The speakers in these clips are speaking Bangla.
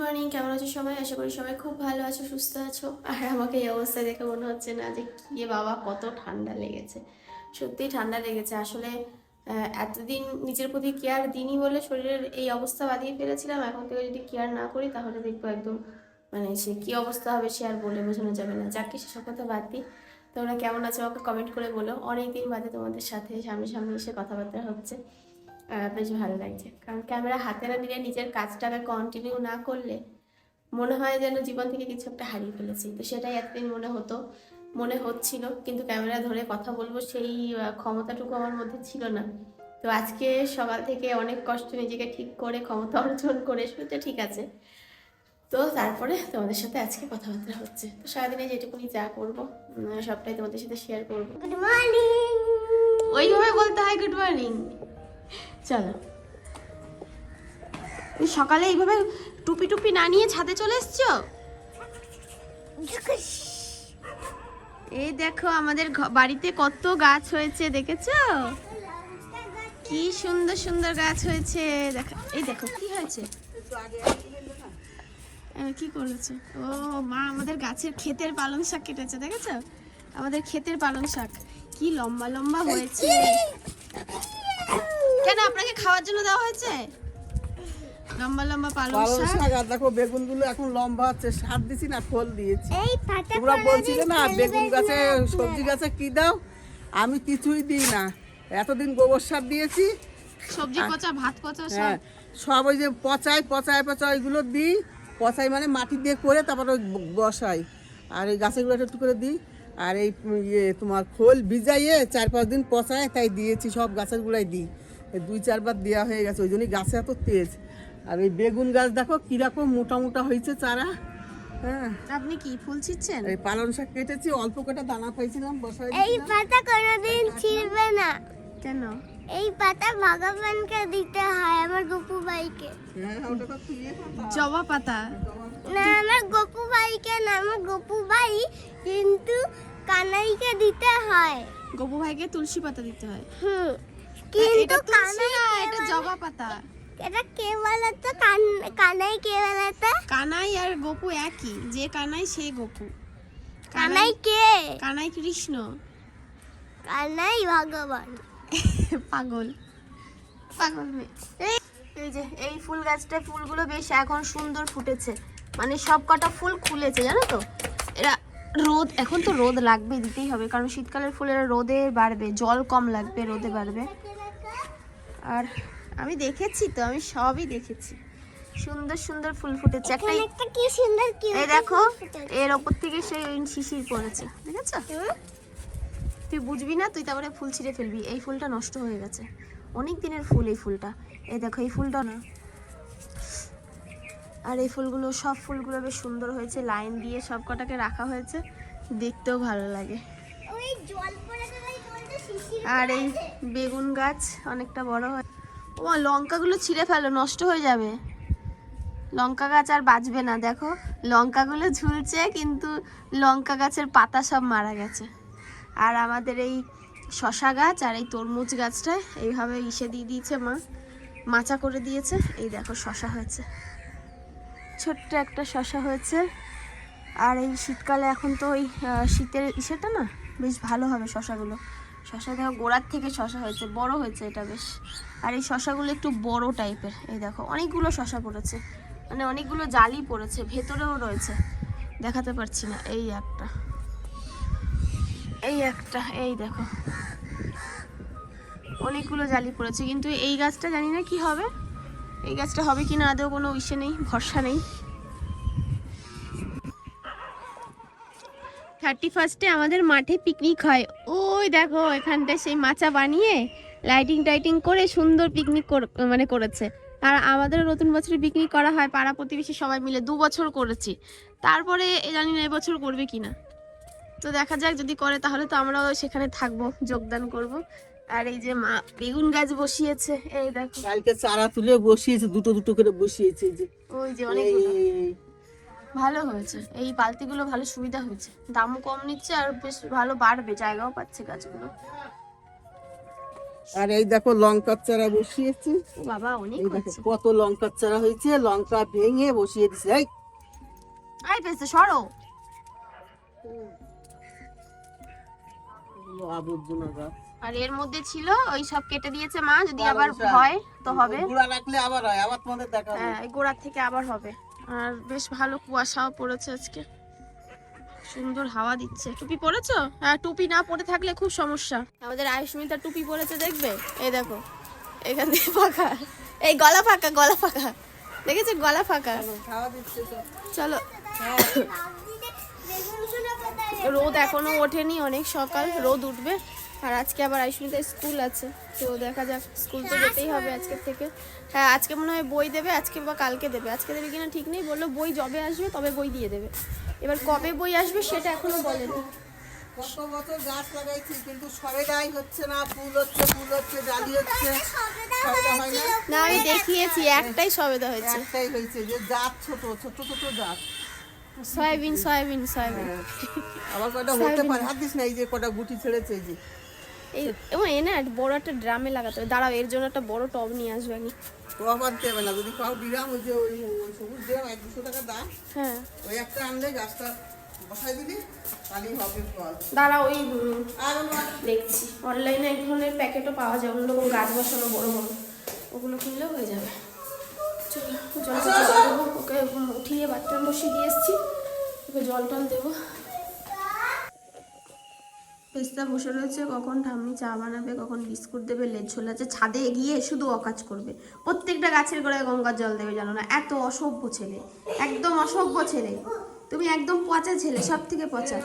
মর্নিং কেমন আছো সবাই? আশা করি সবাই খুব ভালো আছো, সুস্থ আছো। আর আমাকে এই অবস্থা দেখে মনে হচ্ছে না যে কি বাবা, কত ঠান্ডা লেগেছে। সত্যি ঠান্ডা লেগেছে। আসলে এতদিন নিজের প্রতি কেয়ার দিনই বলে শরীরের এই অবস্থা বাদিয়ে ফেলেছিলাম। এখন থেকে যদি কেয়ার না করি, তাহলে দেখব একদম মানে সে কী অবস্থা হবে সে আর বলে বোঝানো যাবে না। যাকে সেসব কথা বাদ দিই। তোমরা কেমন আছো আমাকে কমেন্ট করে বলো। অনেক দিন বাদে তোমাদের সাথে সামনে সামনে এসে কথাবার্তা হচ্ছে। বেশ ভালো লাগছে। কারণ ক্যামেরা হাতে না নিলে নিজের কাজটাকে কন্টিনিউ না করলে মনে হয় যেন জীবন থেকে কিছু একটা হারিয়ে ফেলেছি। তো সেটাই এতদিন মনে হতো মনে হচ্ছিল। কিন্তু ক্যামেরা ধরে কথা বলব সেই ক্ষমতাটুকু আমার মধ্যে ছিল না। তো আজকে সকাল থেকে অনেক কষ্ট নিজেকে ঠিক করে ক্ষমতা অর্জন করে সেটা ঠিক আছে। তো তারপরে তোমাদের সাথে আজকে কথাবার্তা হচ্ছে। তো সারাদিনে যেটুকুনি যা করব সবটাই তোমাদের সাথে শেয়ার করব। গুড মর্নিং ওইভাবে বলতে হয় গুড মর্নিং চলো। সকালে এইভাবে টুপি টুপি না নিয়ে ছাদে চলে এসছো? এই দেখো আমাদের বাড়িতে কত গাছ হয়েছে, দেখেছ? কি সুন্দর সুন্দর গাছ হয়েছে। দেখো এই দেখো, কি হয়েছে? কি করেছে? ও মা, আমাদের গাছের ক্ষেতের পালং শাক কেটেছে, দেখেছ? আমাদের ক্ষেতের পালং শাক। কি লম্বা লম্বা হয়েছে। কেন আপনাকে খাওয়ার জন্য দেওয়া হয়েছে? লম্বা লম্বা পালং পালং শাক? শাক আর দেখো বেগুনগুলো এখন লম্বা হচ্ছে সার দিছি না খোল দিয়েছি। তোমরা বলছিলে না বেগুন গাছে সবজি গাছে কি দাও? আমি কিছুই দিই না। এতদিন গোবর সার দিয়েছি। সবজি পচা ভাত পচা সব হ্যাঁ সব? ওই যে পচাই পচাই পচাই ওইগুলো দিই। পচাই মানে মাটি দিয়ে করে তারপরে ওই বসাই আর এই গাছেগুলো একটু করে দিই। আর এই ইয়ে তোমার খোল ভিজাইয়ে চার পাঁচ দিন পচায় তাই দিয়েছি সব গাছের গুলাই দিই। দুই চারবার দেওয়া হয়ে গেছে ওই জন্যই গাছে এত তেজ। আর এই বেগুন গাছ দেখো কীরকম মোটা মোটা হয়েছে চারা। হ্যাঁ। আপনি কি ফুল ছিচ্ছেন এই পালং শাক কেটেছি অল্প কটা দানা পাইছিলাম বসাই এই পাতা কোনোদিন ছিঁড়বে না। কেন? এই পাতা ভগবানকে দিতে হয় আমার গপু ভাইকে। হ্যাঁ ওটা তো তুইয়ে পাতা। জবা পাতা? না আমার গপু ভাইকে না আমার গপু ভাই কিন্তু কানাইকে দিতে হয়। গবু ভাইকে তুলসী পাতা দিতে হয়? হুম। কিন্তু এটা কানাই এটা জবা পাতা। এটা কে বলে তো কান- কানাই কে বলে তো কানাই আর গপু একই যে কানাই সে গপু। কানাই কে? কানাই কৃষ্ণ। কানাই ভগবান। পাগল। পাগল মেয়ে। এই- যে এই ফুল গাছটা ফুলগুলো বেশ এখন সুন্দর ফুটেছে। মানে সব কটা ফুল খুলেছে জানো তো? এরা রোদ এখন তো রোদ লাগবে দিতেই হবে। কারণ শীতকালের ফুলের রোদে বাড়বে জল কম লাগবে রোদে বাড়বে। আর আমি দেখেছি তো আমি সবই দেখেছি। সুন্দর সুন্দর ফুল ফুটেছে। একটা একটা কি সুন্দর কি এই দেখো এর ওপর থেকে সেই শিশির পড়েছে দেখেছ? তুই বুঝবি না তুই তারপরে ফুল ছিঁড়ে ফেলবি। এই ফুলটা নষ্ট হয়ে গেছে। অনেক দিনের ফুল এই ফুলটা। এই দেখো এই ফুলটা না। আর এই ফুলগুলো সব ফুলগুলো বেশ সুন্দর হয়েছে। লাইন দিয়ে সব কটাকে রাখা হয়েছে। দেখতেও ভালো লাগে। ওই জল পড়ে গেলে জলটা শিশির আর এই বেগুন গাছ অনেকটা বড় হয়। ও লঙ্কাগুলো ছিঁড়ে ফেলো, নষ্ট হয়ে যাবে। লঙ্কা গাছ আর বাঁচবে না, দেখো। লঙ্কাগুলো ঝুলছে, কিন্তু লঙ্কা গাছের পাতা সব মারা গেছে। আর আমাদের এই শশা গাছ আর এই তরমুজ গাছটায় এইভাবে ইসে দিয়ে দিয়েছে মা। মাচা করে দিয়েছে। এই দেখো, শশা হয়েছে। ছোট্ট একটা শশা হয়েছে। আর এই শীতকালে এখন তো ওই শীতের ইসেটা না, বেশ ভালো হবে শশাগুলো। শশা দেখো গোড়ার থেকে শশা হয়েছে, বড় হয়েছে এটা বেশ। আর এই শশাগুলো একটু বড় টাইপের, এই দেখো, অনেকগুলো শশা পড়েছে। মানে অনেকগুলো জালি পড়েছে, ভেতরেও রয়েছে। দেখাতে পারছি না, এই একটা। এই একটা, এই দেখো। অনেকগুলো জালি পড়েছে, কিন্তু এই গাছটা জানি না কি হবে। এই গাছটা হবে কি না, আদৌ কোনো ইসে নেই, ভরসা নেই। থার্টি ফার্স্টে আমাদের মাঠে পিকনিক হয়। দেখো এখানটায় সেই মাচা বানিয়ে লাইটিং টাইটিং করে সুন্দর পিকনিক মানে করেছে। আর আমাদেরও নতুন বছরে পিকনিক করা হয় পাড়া প্রতিবেশী সবাই মিলে দু বছর করেছি। তারপরে জানি না এবছর করবে কিনা। তো দেখা যাক যদি করে তাহলে তো আমরাও সেখানে থাকব যোগদান করব। আর এই যে মা বেগুন গাছ বসিয়েছে এই দেখো। কালকে চারা তুলে বসিয়েছে দুটো দুটো করে বসিয়েছে যে। ওই যে এই। ভালো হয়েছে। এই বালতিগুলো ভালো সুবিধা হয়েছে। দামও কম নিচ্ছে আর বেশ ভালো বাড়বে জায়গাও পাচ্ছে গাছগুলো। আর এই দেখো লঙ্কার চারা বসিয়েছি। বাবা অনেক কত লঙ্কার চারা হয়েছে। লঙ্কা ভেঙে বসিয়ে দিছে। এই। আই পেয়েছে সরো। এগুলো আবর্জনা গাছ। আর এর মধ্যে ছিল ওই সব কেটে দিয়েছে মা যদি আবার হয় তো হবে। গুঁড়া রাখলে আবার হয় আবার তোমাদের দেখাবো। হ্যাঁ গোড়ার থেকে আবার হবে। আর বেশ ভালো কুয়াশাও পড়েছে আজকে। সুন্দর হাওয়া দিচ্ছে। টুপি পরেছো? হ্যাঁ টুপি না পরে থাকলে খুব সমস্যা। আমাদের আয়ুষ্মিতা টুপি পরেছে দেখবে? এই দেখো এখান থেকে ফাঁকা। এই গলা ফাঁকা গলা ফাঁকা। দেখেছ? গলা ফাঁকা। চলো। কোথায় রোদ এখনও ওঠেনি অনেক সকাল। রোদ উঠবে। আর আজকে আবার আয়ুষ্মিতা স্কুল আছে তো দেখা যাক স্কুল তো যেতেই হবে আজকের থেকে। হ্যাঁ আজকে মনে হয় বই দেবে আজকে বা কালকে দেবে। আজকে দেবে কিনা ঠিক নেই বলল বই যবে আসবে তবে বই দিয়ে দেবে। এবার কবে বই আসবে সেটা এখনও বলেনি। কত বছর গাছ লাগাইছি কিন্তু সবেদাই হচ্ছে না ফুল হচ্ছে ফুল হচ্ছে ডালি হচ্ছে। না? না আমি দেখিয়েছি একটাই সবেদা হয়েছে। একটাই হয়েছে যে জাত ছোট ছোট ছোট জাত। Soybean soybean soybean. হ্যাঁ। আবার কটা হতে পারে? হাত দিস না এই যে কটা গুটি ছেড়েছে এই যে। এই এবং এনে একটা বড় একটা ড্রামে লাগাতে হবে। দাঁড়াও এর জন্য একটা বড় টব নিয়ে আসবে আমি। না যদি কাউ ওই যে ওই ওই সবুজ এক দুশো টাকা দাম। হ্যাঁ। ওই একটা আনলে গাছটা বসাই দিবি তাহলেই হবে ফল। দাঁড়া ওই আর দেখছি। অনলাইনে এক ধরনের প্যাকেটও পাওয়া যায় গাছ বসানো বড় বড়। ওগুলো কিনলে হয়ে যাবে। চলো জল ওকে উঠিয়ে বাথরুম বসিয়ে দিয়ে এসছি। ওকে জল টল দেবো। পেস্তা বসে রয়েছে, কখন ঠাম্মি চা বানাবে, কখন বিস্কুট দেবে, লেজ ছোলা আছে, ছাদে গিয়ে শুধু অকাজ করবে। প্রত্যেকটা গাছের গোড়ায় গঙ্গার জল দেবে, জানো না? এত অসভ্য ছেলে, একদম অসভ্য ছেলে। তুমি একদম পচা ছেলে সব থেকে পচা।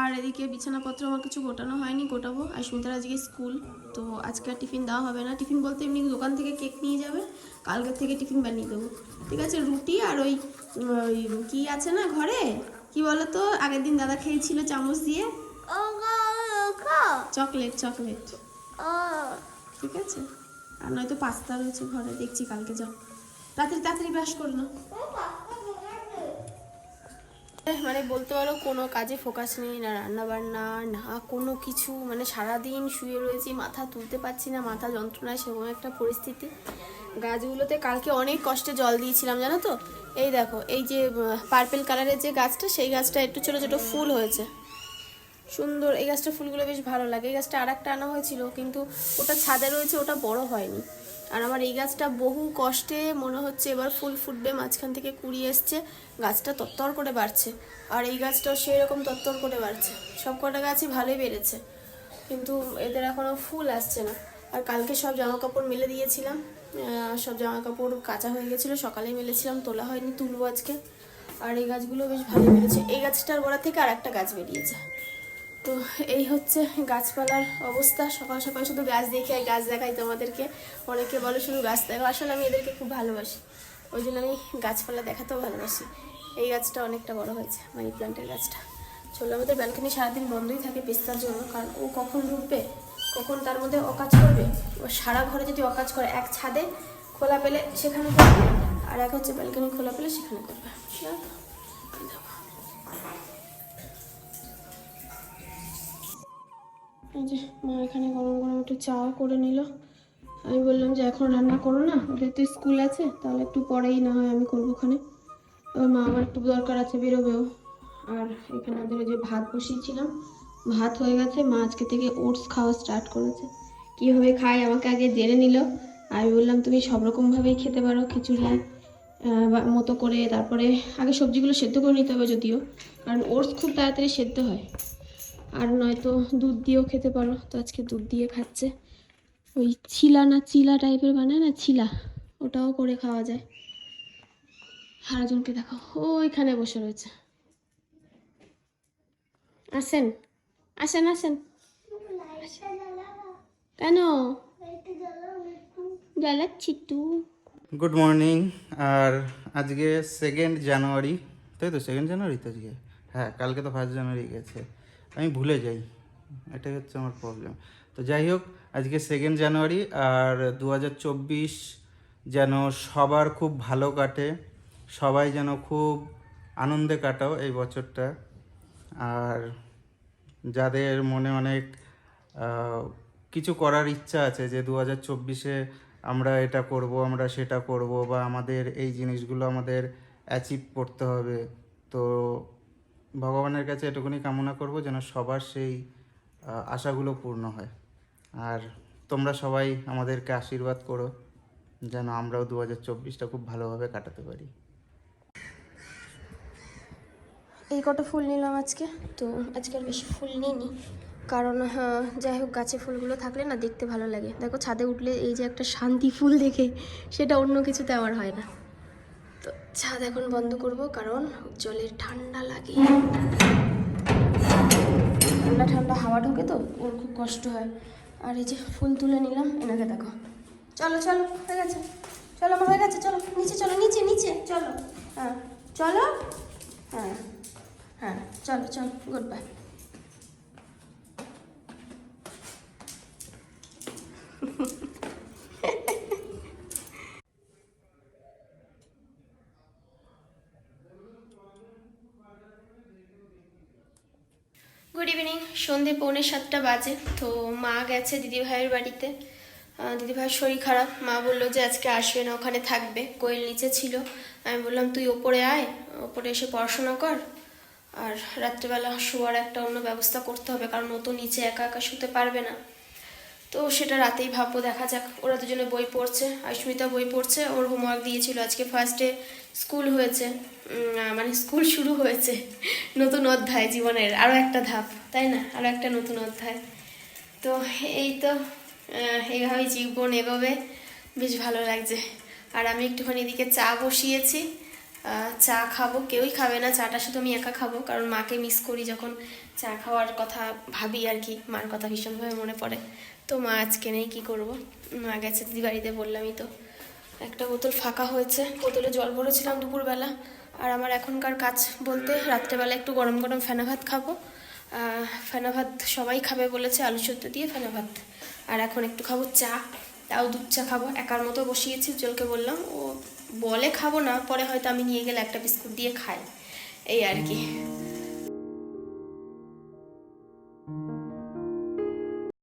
আর এদিকে বিছানাপত্র আমার কিছু গোটানো হয়নি, গোটাবো। আশ্মিতার আজকে স্কুল, তো আজকে আর টিফিন দেওয়া হবে না। টিফিন বলতে এমনি দোকান থেকে কেক নিয়ে যাবে, কালকের থেকে টিফিন বানিয়ে দেবো। ঠিক আছে, রুটি আর ওই ওই কি আছে না ঘরে? কি বলো তো আগের দিন দাদা খেয়েছিল চামচ দিয়ে। ও গো খো চকলেট। চকলেট ঠিক আছে? আর নয়তো পাস্তা রয়েছে ঘরে। দেখছি কালকে যাও। তাড়াতাড়ি তাড়াতাড়ি ব্রাশ করো না। মানে বলতে পারো কোনো কাজে ফোকাস নেই না রান্না বান্না না কোনো কিছু। মানে সারাদিন শুয়ে রয়েছি মাথা তুলতে পারছি না মাথা যন্ত্রণায় সেরকম একটা পরিস্থিতি। গাছগুলোতে কালকে অনেক কষ্টে জল দিয়েছিলাম জানো তো? এই দেখো, এই যে পার্পেল কালারের যে গাছটা, সেই গাছটা একটু ছোটো ছোটো ফুল হয়েছে। সুন্দর, এই গাছটা ফুলগুলো বেশ ভালো লাগে। এই গাছটা আর একটা আনা হয়েছিল, কিন্তু ওটা ছাদে রয়েছে, ওটা বড় হয়নি। আর আমার এই গাছটা বহু কষ্টে মনে হচ্ছে এবার ফুল ফুটবে, মাঝখান থেকে কুড়িয়ে এসছে। গাছটা তত্তর করে বাড়ছে। আর এই গাছটাও সেই রকম তত্তর করে বাড়ছে। সব কটা গাছই ভালোই বেড়েছে। কিন্তু এদের এখনও ফুল আসছে না। আর কালকে সব জামা কাপড় মেলে দিয়েছিলাম। সব জামা কাপড় কাঁচা হয়ে গেছিল, সকালেই মেলেছিলাম, তোলা হয়নি তুলবো আজকে। আর এই গাছগুলো বেশ ভালো বেড়েছে এই গাছটার গোড়া থেকে আর একটা গাছ বেরিয়েছে। তো এই হচ্ছে গাছপালার অবস্থা। সকাল সকাল শুধু গাছ দেখে আর গাছ দেখাই তোমাদেরকে। অনেকে বলে শুধু গাছ দেখো। আসলে আমি এদেরকে খুব ভালোবাসি। ওই জন্য আমি গাছপালা দেখাতেও ভালোবাসি। এই গাছটা অনেকটা বড় হয়েছে, মানি প্ল্যান্টের গাছটা। চলো, আমাদের ব্যালকনি সারাদিন বন্ধই থাকে পেস্তার জন্য, কারণ ও কখন ঢুকবে কখন তার মধ্যে অকাজ করবে? সারা ঘরে যদি অকাজ করে, এক ছাদে খোলা পেলে সেখানে করবে? আর এক হচ্ছে ব্যালকনি খোলা পেলে সেখানে করবে। যে মা এখানে গরম গরম একটু চা করে নিল। আমি বললাম যে, এখন রান্না করো না? ওদের তো স্কুল আছে, তাহলে একটু পরেই না হয় আমি করব ওখানে। ওর মা আমার একটু দরকার আছে বেরোবেও আর এখানে ওদের যে ভাত বসিয়েছিলাম। ভাত হয়ে গেছে, মা আজকে থেকে ওটস খাওয়া স্টার্ট করেছে। কীভাবে খায় আমাকে আগে জেনে নিল। আমি বললাম, তুমি সব রকমভাবেই খেতে পারো, খিচুড়ি মতো করে। তারপরে আগে সবজিগুলো সেদ্ধ করে নিতে হবে যদিও, কারণ ওটস খুব তাড়াতাড়ি সেদ্ধ হয়। আর নয়তো দুধ দিয়েও খেতে পারো। তো আজকে দুধ দিয়ে খাচ্ছে। ওই ছিলা না চিলা টাইপের বানায় না, ছিলা, ওটাও করে খাওয়া যায়। আরেকজনকে দেখো ও এখানে বসে রয়েছে। আসেন। আসেন আসেন কেন জ্বালাচ্ছি তু গুড মর্নিং আর আজকে সেকেন্ড জানুয়ারি তাই তো? সেকেন্ড জানুয়ারি তো আজকে? হ্যাঁ কালকে তো ফার্স্ট জানুয়ারি গেছে। আমি ভুলে যাই। এটাই হচ্ছে আমার প্রবলেম তো যাই হোক, আজকে সেকেন্ড জানুয়ারি আর দু হাজার চব্বিশ যেন সবার খুব ভালো কাটে। সবাই যেন খুব আনন্দে কাটাও এই বছরটা। আর যাদের মনে অনেক কিছু করার ইচ্ছা আছে যে দু হাজার চব্বিশে আমরা এটা করব, আমরা সেটা করব বা আমাদের এই জিনিসগুলো আমাদের অ্যাচিভ করতে হবে। তো ভগবানের কাছে এটুকুনি কামনা করব যেন সবার সেই আশাগুলো পূর্ণ হয়। আর তোমরা সবাই আমাদেরকে আশীর্বাদ করো যেন আমরাও দু হাজার চব্বিশটা খুব ভালোভাবে কাটাতে পারি। এই কটা ফুল নিলাম আজকে। তো আজকে আর বেশি ফুল নিইনি। কারণ হ্যাঁ, যাই হোক গাছে ফুলগুলো থাকলে না দেখতে ভালো লাগে। দেখো ছাদে উঠলে এই যে একটা শান্তি ফুল দেখে সেটা অন্য কিছুতে আমার হয় না। তো ছাদ এখন বন্ধ করব কারণ জলের ঠান্ডা লাগে। ঠান্ডা ঠান্ডা হাওয়া ঢোকে তো ওর খুব কষ্ট হয়। আর এই যে ফুল তুলে নিলাম এনাকে দেখো। চলো চলো হয়ে গেছে। চলো আমার হয়ে গেছে চলো নিচে চলো নিচে নিচে চলো। হ্যাঁ চলো। হ্যাঁ। হ্যাঁ চলো চলো গুড বাই গুড ইভিনিং সন্ধে পৌনে সাতটা বাজে। তো মা গেছে দিদিভাইয়ের বাড়িতে। দিদিভাইয়ের শরীর খারাপ। মা বলল যে আজকে আসবে না, ওখানে থাকবে। কোয়েল নিচে ছিল। আমি বললাম, তুই ওপরে আয়, ওপরে এসে পড়াশোনা কর। আর রাত্রেবেলা শোয়ার একটা অন্য ব্যবস্থা করতে হবে, কারণ ও তো নিচে একা একা শুতে পারবে না। তো সেটা রাতেই ভাববো, দেখা যাক। ওরা দুজনে বই পড়ছে আয়ুষ্মিতা বই পড়ছে, ওর হোমওয়ার্ক দিয়েছিল। আজকে ফার্স্টে স্কুল হয়েছে মানে স্কুল শুরু হয়েছে। নতুন অধ্যায় জীবনের আরও একটা ধাপ, তাই না? আরও একটা নতুন অধ্যায়। তো এই তো এইভাবেই জীবন এগোবে। বেশ ভালো লাগছে। আর আমি একটুখানি এদিকে চা বসিয়েছি। চা খাব। কেউই খাবে না, চাটা শুধু আমি একা খাব। কারণ মাকে মিস করি যখন চা খাওয়ার কথা ভাবি আর কি, মার কথা ভীষণভাবে মনে পড়ে। তো মা আজকে নেই, কী করব? মা গেছে দিদি বাড়িতে, বললামই তো। একটা বোতল ফাঁকা হয়েছে, বোতলে জল ভরেছিলাম দুপুরবেলা। আর আমার এখনকার কাজ বলতে রাত্রেবেলা একটু গরম গরম ফেনা ভাত খাব। ফেনা ভাত সবাই খাবে বলেছে, আলু সত্য দিয়ে ফেনা ভাত। আর এখন একটু খাব চা। তাও দুধ চা খাব। একার মতো বসিয়েছি, উজ্জ্বলকে বললাম, ও বলে খাব না, পরে হয়তো আমি নিয়ে গেলে একটা বিস্কুট দিয়ে খাই এই আর কি।